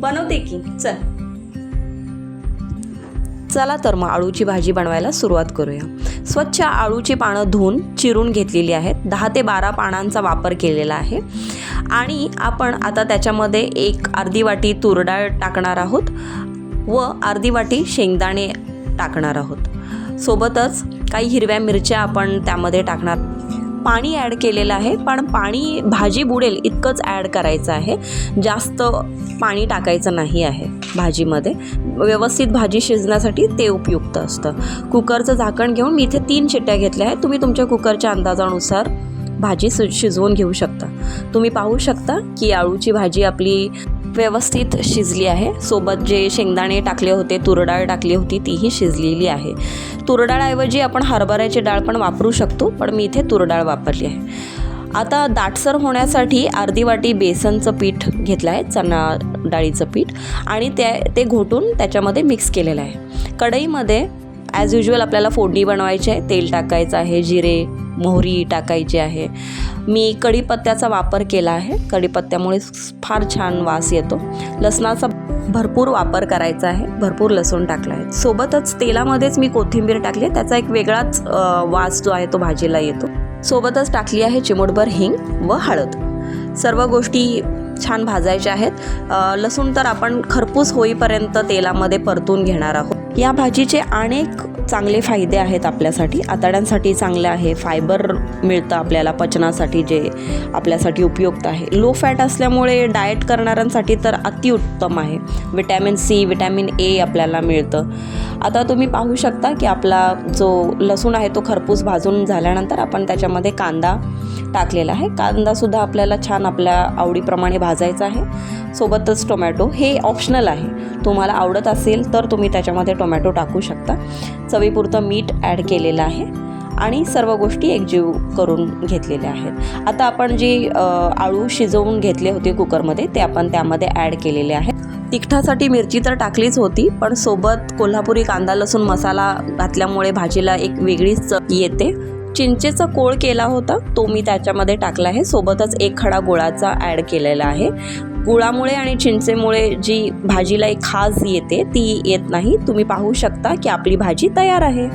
बनवते की? चल. चला तर मग आळूची भाजी बनवायला सुरुवात करूया. स्वच्छ आळूची पानं धुवून चिरून घेतलेली आहेत. दहा ते बारा पानांचा वापर केलेला आहे. आणि आपण आता त्याच्यामध्ये एक अर्धी वाटी तुरडाळ टाकणार आहोत व अर्धी वाटी शेंगदाणे टाकणार आहोत. सोबतच काही हिरव्या मिरच्या आपण त्यामध्ये टाकणार पाणी ॲड केलेलं आहे. पण पाणी भाजी बुडेल इतकंच ॲड करायचं आहे. जास्त पाणी टाकायचं नाही आहे भाजीमध्ये. व्यवस्थित भाजी शिजण्यासाठी ते उपयुक्त असतं. कुकरचं झाकण घेऊन मी इथे तीन शिट्ट्या घेतल्या आहेत. तुम्ही तुमच्या कुकरच्या अंदाजानुसार भाजी शिजवून घेऊ शकता. तुम्ही पाहू शकता की आळूची भाजी आपली व्यवस्थित शिजली आहे. सोबत जे शेंगदाणे टाकले होते तुरडाळ टाकली होती तीही शिजलेली आहे. तुरडाळऐवजी आपण हरभऱ्याची डाळ पण वापरू शकतो पण मी इथे तुरडाळ वापरली आहे. आता दाटसर होण्यासाठी अर्धी वाटी बेसनचं पीठ घेतलं आहे चणा डाळीचं पीठ आणि ते ते घोटून त्याच्यामध्ये मिक्स केलेलं आहे. कढईमध्ये ॲज युजल आपल्याला फोडणी बनवायची आहे. तेल टाकायचं आहे जिरे मोहरी टाकायची आहे. मी कढीपत्त्याचा वापर केला आहे. कढीपत्त्यामुळे फार छान वास येतो. लसणाचा भरपूर वापर करायचा आहे. भरपूर लसूण टाकला आहे. सोबतच तेलामध्येच मी कोथिंबीर टाकली आहे. त्याचा एक वेगळाच वास जो आहे तो भाजीला येतो. सोबतच टाकली आहे चिमूटभर हिंग व हळद. सर्व गोष्टी छान भाजायचे आहेत. लसूण तर आपण खरपूस होईपर्यंत तेलामध्ये परतून घेणार आहोत. या भाजीचे अनेक चांगले फायदे आहेत आपल्यासाठी. आतड्यांसाठी चांगले आहे. फायबर मिळतं आपल्याला पचनासाठी जे आपल्यासाठी उपयुक्त आहे. लो फॅट असल्यामुळे डाएट करणाऱ्यांसाठी तर अतिउत्तम आहे. विटॅमिन सी विटॅमिन ए आपल्याला मिळतं. आता तुम्ही पाहू शकता की आपला जो लसूण आहे तो खरपूस भाजून झाल्यानंतर आपण त्याच्यामध्ये कांदा टाकलेला आहे. कांदासुद्धा आपल्याला छान आपल्या आवडीप्रमाणे भाजायचा आहे. सोबतच टोमॅटो हे ऑप्शनल आहे. तुम्हाला आवडत असेल तर तुम्ही त्याच्यामध्ये टोमॅटो टाकू शकता. चवीपुरतं मीठ ॲड केलेलं आहे आणि सर्व गोष्टी एकजीव करून घेतलेल्या आहेत. आता आपण जी आळू शिजवून घेतले होते कुकरमध्ये ते आपण त्यामध्ये ॲड केलेले आहेत. तिखटासाठी मिरची तर टाकलीच होती पण सोबत कोल्हापुरी कांदा लसूण मसाला घातल्यामुळे भाजीला एक वेगळीच चव येते. चिंचेचा कोळ केला होता तो मी त्याच्यामध्ये टाकला आहे. सोबतच एक खडा गुळाचा ॲड केलेला आहे. गुळामुळे आणि चिंचेमुळे जी भाजीला एक खास येते ती येत नाही. तुम्ही पाहू शकता की आपली भाजी तयार आहे.